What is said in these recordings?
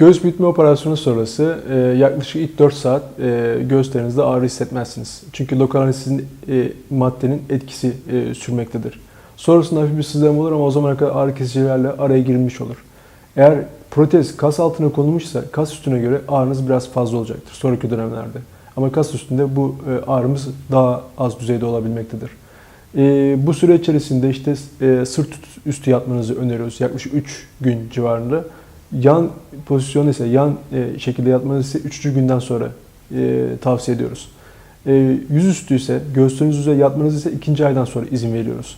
Göğüs büyütme operasyonu sonrası e, yaklaşık ilk 4 saat e, göğüslerinizde ağrı hissetmezsiniz. Çünkü lokal anestezinin e, maddenin etkisi e, sürmektedir. Sonrasında hafif bir sızlama olur ama o zamana kadar ağrı kesicilerle araya girilmiş olur. Eğer protez kas altına konulmuşsa kas üstüne göre ağrınız biraz fazla olacaktır sonraki dönemlerde. Ama kas üstünde bu e, ağrımız daha az düzeyde olabilmektedir. E, bu süre içerisinde işte e, sırt üstü yatmanızı öneriyoruz yaklaşık 3 gün civarında. Yan pozisyon ise yan e, şekilde yatmanızı ise 3. günden sonra e, tavsiye ediyoruz. E, yüzüstü ise göğsünüz üzerine yatmanız ise ikinci aydan sonra izin veriyoruz.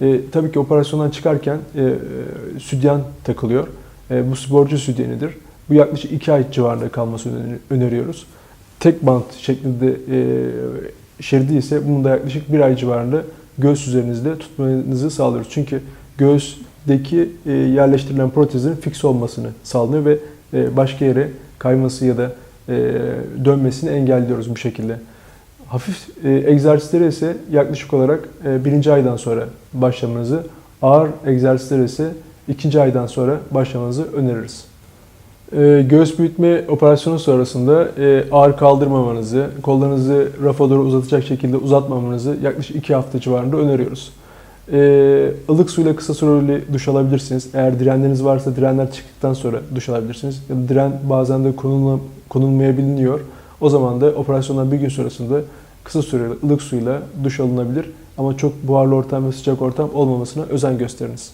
E, tabii ki operasyondan çıkarken e, e, sütyen takılıyor. E, bu sporcu sütyenidir. Bu yaklaşık 2 ay civarında kalmasını öner- öneriyoruz. Tek bant şeklinde e, şeridi ise bunun da yaklaşık 1 ay civarında göğüs üzerinizde tutmanızı sağlıyoruz. Çünkü göğüsteki e, yerleştirilen protezin fix olmasını sağlıyor ve e, başka yere kayması ya da e, dönmesini engelliyoruz bu şekilde. Hafif egzersizleri ise yaklaşık olarak birinci aydan sonra başlamanızı, ağır egzersizleri ise ikinci aydan sonra başlamanızı öneririz. Göğüs büyütme operasyonu sonrasında ağır kaldırmamanızı, kollarınızı rafa doğru uzatacak şekilde uzatmamanızı yaklaşık 2 hafta civarında öneriyoruz. E, ılık suyla kısa süreli duş alabilirsiniz. Eğer direnleriniz varsa direnler çıktıktan sonra duş alabilirsiniz. Ya da diren bazen de konulma, konulmayabiliyor. O zaman da operasyondan bir gün sonrasında kısa süreli ılık suyla duş alınabilir. Ama çok buharlı ortam ve sıcak ortam olmamasına özen gösteriniz.